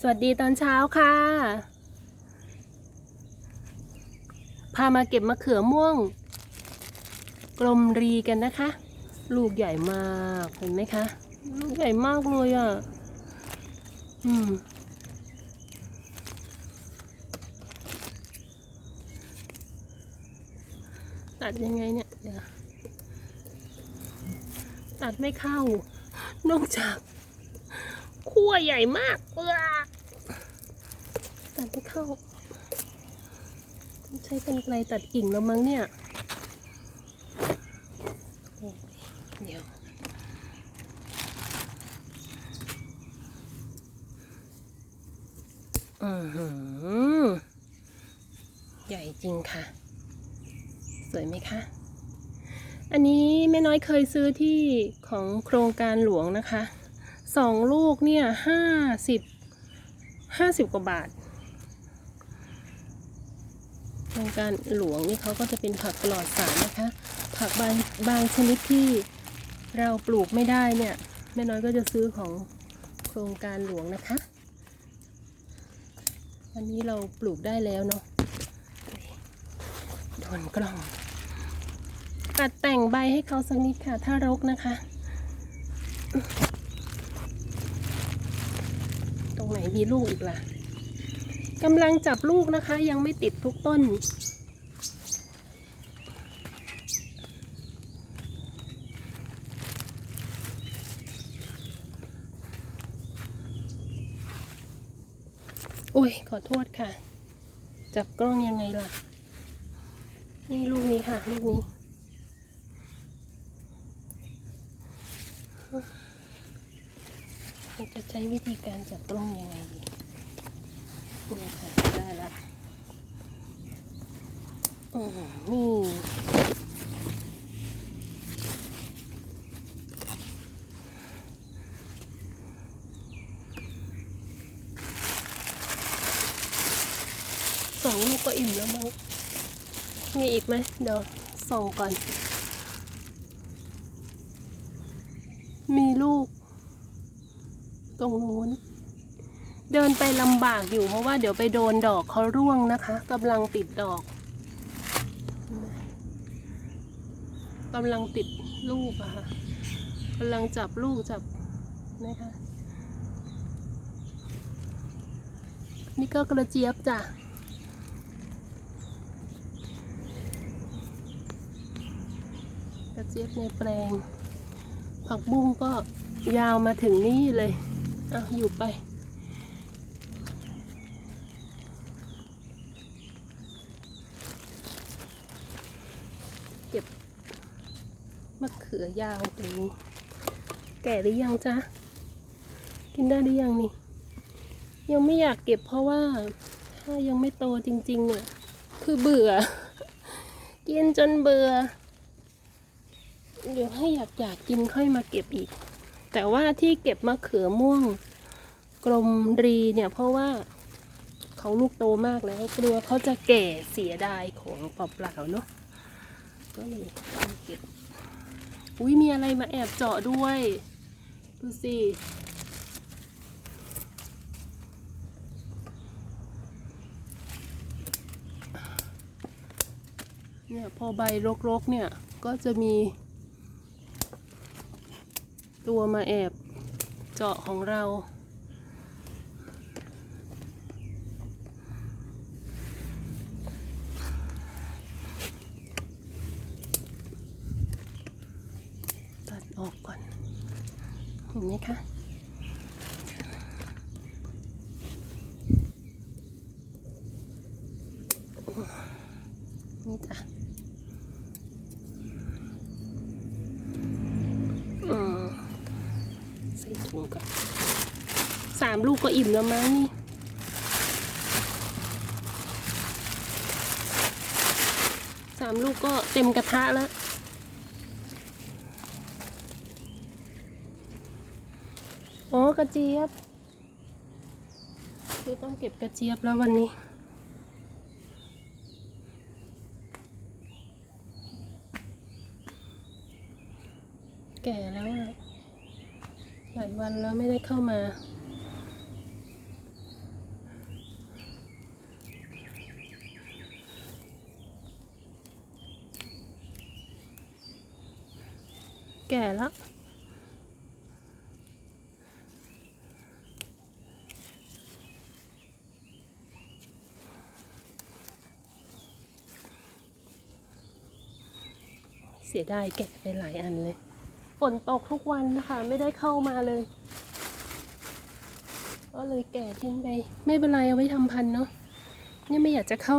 สวัสดีตอนเช้าค่ะ พามาเก็บมะเขือม่วง กลมรีกันนะคะ ลูกใหญ่มากเห็นไหมคะ ลูกใหญ่มากเลยอะ อืม ตัดยังไงเนี่ยเดี๋ยวตัดไม่เข้า นอกจากขั้วใหญ่มากเออ ตัดไม่เข้าต้องใช้กันไกลตัดกิ่งแล้วมั้งเนี่ยโอ้ยเดี๋ยวอือหือใหญ่จริงค่ะ สวยไหมคะ อันนี้แม่น้อยเคยซื้อที่ของโครงการหลวงนะคะสองลูกเนี่ยห้าสิบห้าสิบกว่าบาท โครงการหลวงนี่เขาก็จะเป็นผักปลอดสารนะคะ ผักบางบางชนิดที่เราปลูกไม่ได้เนี่ยแม่น้อยก็จะซื้อของโครงการหลวงนะคะอันนี้เราปลูกได้แล้วเนาะโดนกล้องตัดแต่งใบให้เขาสักนิดค่ะ ถ้ารกนะคะ ตรงไหนมีลูกอีกล่ะ กำลังจับลูกนะคะ ยังไม่ติดทุกต้นโอ้ยขอโทษค่ะ จับกล้องยังไงล่ะ นี่ลูกนี้ค่ะ ลูกนี้จะใช้วิธีการจับกล้องยังไงดี นี่ค่ะได้ละอืมนี่สองลูกก็อิ่มแล้วมั้งมีอีกไหมเดี๋ยวส่องก่อน มีลูก ตรงนู้น เดินไปลำบากอยู่เพราะว่าเดี๋ยวไปโดนดอกเขาร่วงนะคะกำลังติดดอกกำลังติดลูกอะค่ะกำลังจับลูกจับนะคะนี่ก็กระเจี๊ยบจ้ะกระเจี๊ยบในแปลง ผักบุ้งก็ยาวมาถึงนี่เลยอะอยู่ไป ก็บมะเขือยาวตรงนี้ แก่หรือยังจ๊ะ กินได้หรือยังนี่ ยังไม่อยากเก็บเพราะว่า ถ้ายังไม่โตจริงๆเนี่ยคือเบื่อ กินจนเบื่อ เดี๋ยวให้อยากอยากกินค่อยมาเก็บอีก แต่ว่าที่เก็บมะเขือม่วง กลมรีเนี่ยเพราะว่าเขาลูกโตมากแล้วกลัวเขาจะแก่เสียดายของเปล่าๆเนาะ ก็เลยเก็บอุ้ยมีอะไรมาแอบเจาะด้วย ดูสิเนี่ยพอใบรกๆเนี่ยก็จะมี ตัวมาแอบเจาะของเรา ตัดออกก่อน เห็นไหมคะนี่จ้ะอืมใส่ถุงก่อนสามลูกก็อิ่มแล้วมั้งนี่สามลูกก็เต็มกระทะแล้ว โอ้กระเจี๊ยบคือต้องเก็บกระเจี๊ยบแล้ววันนี้ แก่แล้วหลายวันแล้วไม่ได้เข้ามาแก่แล้ว สียดายแกะไปหลายอันเลย ฝนตกทุกวันนะคะ ไม่ได้เข้ามาเลย ก็เลยแกะทิ้งไป ไม่เป็นไรเอาไว้ทำพันเนาะเนี่ยไม่อยากจะเข้า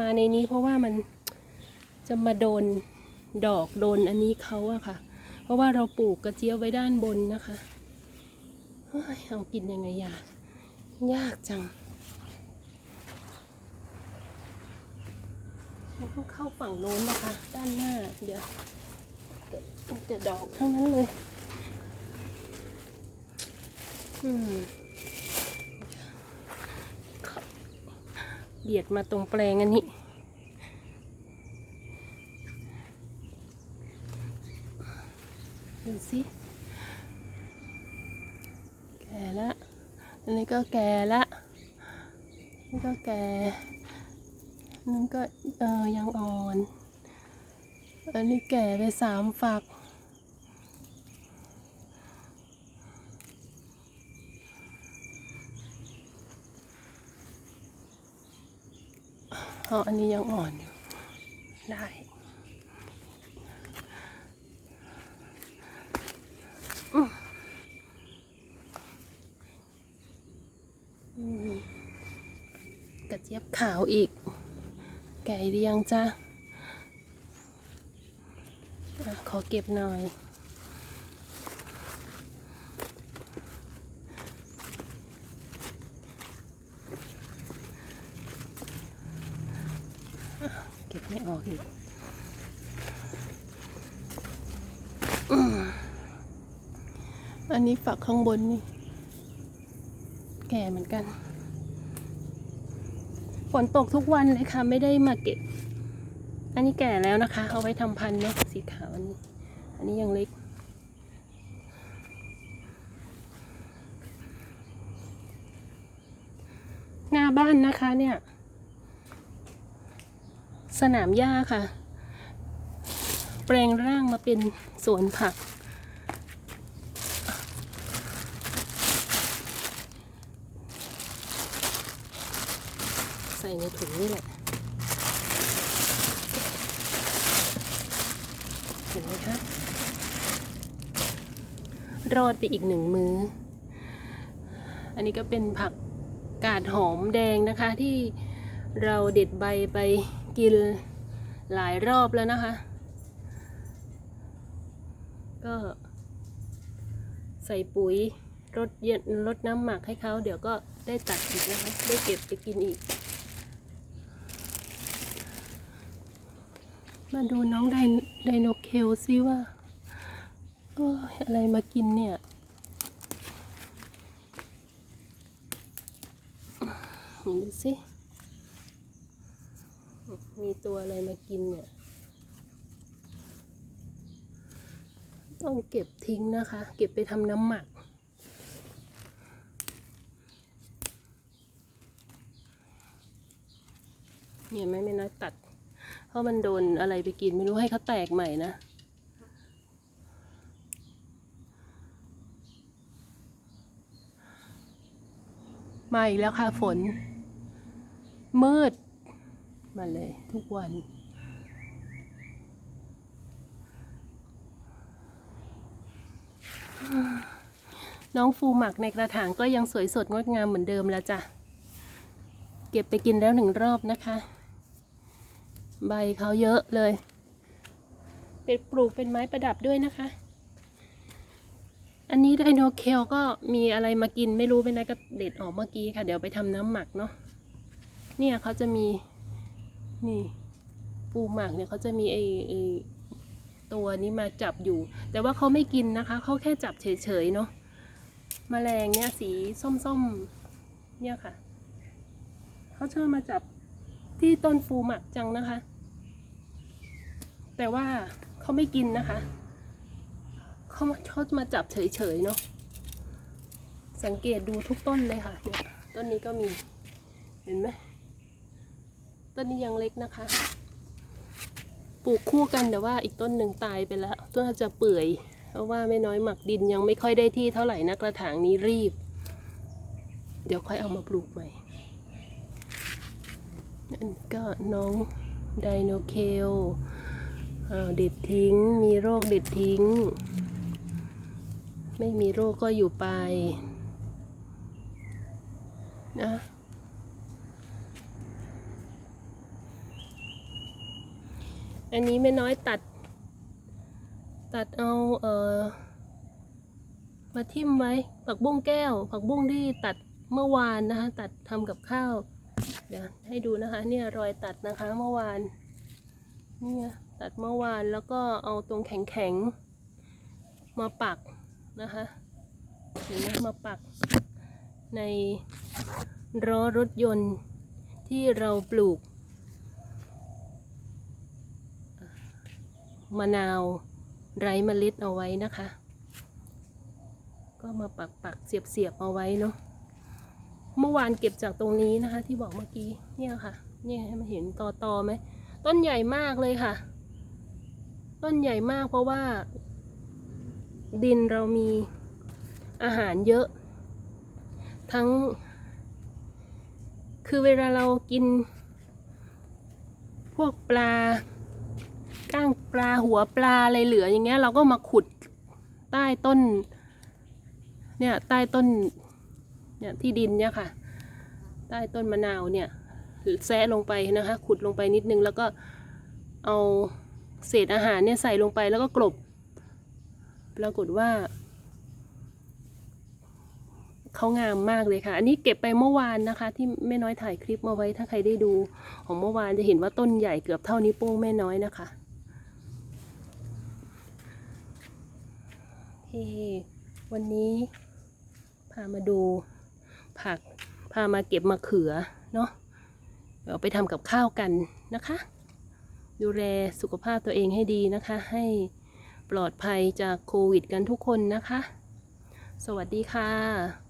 มาในนี้ เพราะว่ามันจะมาโดนดอกโดนอันนี้เขาอะค่ะ เพราะว่าเราปลูกกระเจี๊ยบไว้ด้านบนนะคะเอากินยังไงยากยากจัง มันต้องเข้าฝั่งโน้นนะคะ ด้านหน้า เดี๋ยวเดี๋ยวเดี๋ยวดอกทั้งนั้นเลย อืมเบียดมาตรงแปลงอันนี้ดูสิแก่ละ อันนี้ก็แก่ละนี่ก็แก่ นั่นก็เออยังอ่อน อันนี้แก่ไปสามฝักอ๋ออันนี้ยังอ่อนอยู่ ได้กระเจี๊ยบขาวอีก ไก่เรียงจ้ะอะขอเก็บหน่อยเก็บไม่ออกอีกอันนี้ฝักข้างบนนี่ แก่เหมือนกัน ฝนตกทุกวันเลยค่ะ ไม่ได้มาเก็บ อันนี้แก่แล้วนะคะ เอาไว้ทำพันธุ์เนาะสีขาวอันนี้ อันนี้ยังเล็ก หน้าบ้านนะคะเนี่ย สนามหญ้าค่ะ แปลงร่างมาเป็นสวนผัก ใส่ใน ถุงนี่แหละ เห็นไหมคะรอดไปอีกหนึ่งมือ้อ อันนี้ก็เป็นผักกาดหอมแดงนะคะที่เราเด็ดใบไปกินหลายรอบแล้วนะคะ ก็ใส่ปุ๋ยรดเย็นรดน้ำหมักให้เขาเดี๋ยวก็ได้ตัดอีกนะคะ ได้เก็บไปกินอีก มาดูน้องไดไดโนเคลซิว่าเอ้ยอะไรมากินเนี่ย ดูสิ มีตัวอะไรมากินเนี่ย ต้องเก็บทิ้งนะคะ เก็บไปทำน้ำหมักเนี่ยไหม่ไม่น้อยตัด เพราะมันโดนอะไรไปกินไม่รู้ให้เขาแตกใหม่นะมาอีกแล้วค่ะฝน มืด มาเลยทุกวัน น้องฟูหมักในกระถางก็ยังสวยสดงดงามเหมือนเดิมแล้วจ้ะ เก็บไปกินแล้วหนึ่งรอบนะคะ ใบเขาเยอะเลย เป็นปลูกเป็นไม้ประดับด้วยนะคะ อันนี้ไดโนเคลก็มีอะไรมากินไม่รู้เป็นไรก็เด็ดออกเมื่อกี้ค่ะ เดี๋ยวไปทำน้ำหมักเนาะ เนี่ยเขาจะมีนี่ปูหมักเนี่ยเขาจะมีไอไอตัวนี้มาจับอยู่ แต่ว่าเขาไม่กินนะคะ เขาแค่จับเฉยๆเนาะแมลงเนี่ยสีส้มๆ เนี่ยค่ะ เขาชอบมาจับ ที่ต้นฟูหมักจังนะคะ แต่ว่าเขาไม่กินนะคะเขามาเขามาจับเฉยๆเนาะสังเกตดูทุกต้นเลยค่ะเนี่ยต้นนี้ก็มีเห็นไหมต้นนี้ยังเล็กนะคะ ปลูกคู่กันแต่ว่าอีกต้นหนึ่งตายไปแล้ว ต้นจะเปื่อย เพราะว่าไม่น้อยหมักดินยังไม่ค่อยได้ที่เท่าไหร่นะกระถางนี้รีบ เดี๋ยวค่อยเอามาปลูกใหม่ันก็น้องไดโนเคลเด็ดทิ้ง มีโรคเด็ดทิ้ง ไม่มีโรคก็อยู่ไปนะอันนี้ไม่น้อยตัด ตัดเอาเอ่อมาทิ่มไว้ ผักบุ้งแก้ว ผักบุ้งที่ตัดเมื่อวานนะคะ ตัดทำกับข้าว เดี๋ยวให้ดูนะคะเนี่ยรอยตัดนะคะเมื่อวานเนี่ยตัดเมื่อวานแล้วก็เอาตรงแข็งๆมาปักนะคะเห็นไหมมาปักในล้อรถยนต์ที่เราปลูก มะนาวไร้เมล็ดเอาไว้นะคะ ก็มาปักปักเสียบเสียบเอาไว้เนาะ เมื่อวานเก็บจากตรงนี้นะคะ ที่บอกเมื่อกี้เนี่ยค่ะ เนี่ยให้มันเห็นตอตอไหมต้นใหญ่มากเลยค่ะ ต้นใหญ่มากเพราะว่า ดินเรามีอาหารเยอะ ทั้ง คือเวลาเรากิน พวกปลาก้างปลาหัวปลาอะไรเหลืออย่างเงี้ยเราก็มาขุดใต้ต้น เนี่ยใต้ต้น เนี่ยที่ดินเนี่ยค่ะ ใต้ต้นมะนาวเนี่ยแซะลงไปนะคะ ขุดลงไปนิดนึงแล้วก็เอาเศษอาหารเนี่ยใส่ลงไปแล้วก็กลบ ปรากฏว่าเขางามมากเลยค่ะ อันนี้เก็บไปเมื่อวานนะคะ ที่แม่น้อยถ่ายคลิปมาไว้ถ้าใครได้ดู ของเมื่อวานจะเห็นว่าต้นใหญ่เกือบเท่านิ้วโป้งแม่น้อยนะคะเฮ้วันนี้พามาดู ผัก พามาเก็บมะเขือเนาะเดี๋ยวเอาไปทำกับข้าวกันนะคะ ดูแลสุขภาพตัวเองให้ดีนะคะ ให้ปลอดภัยจากโควิดกันทุกคนนะคะ สวัสดีค่ะ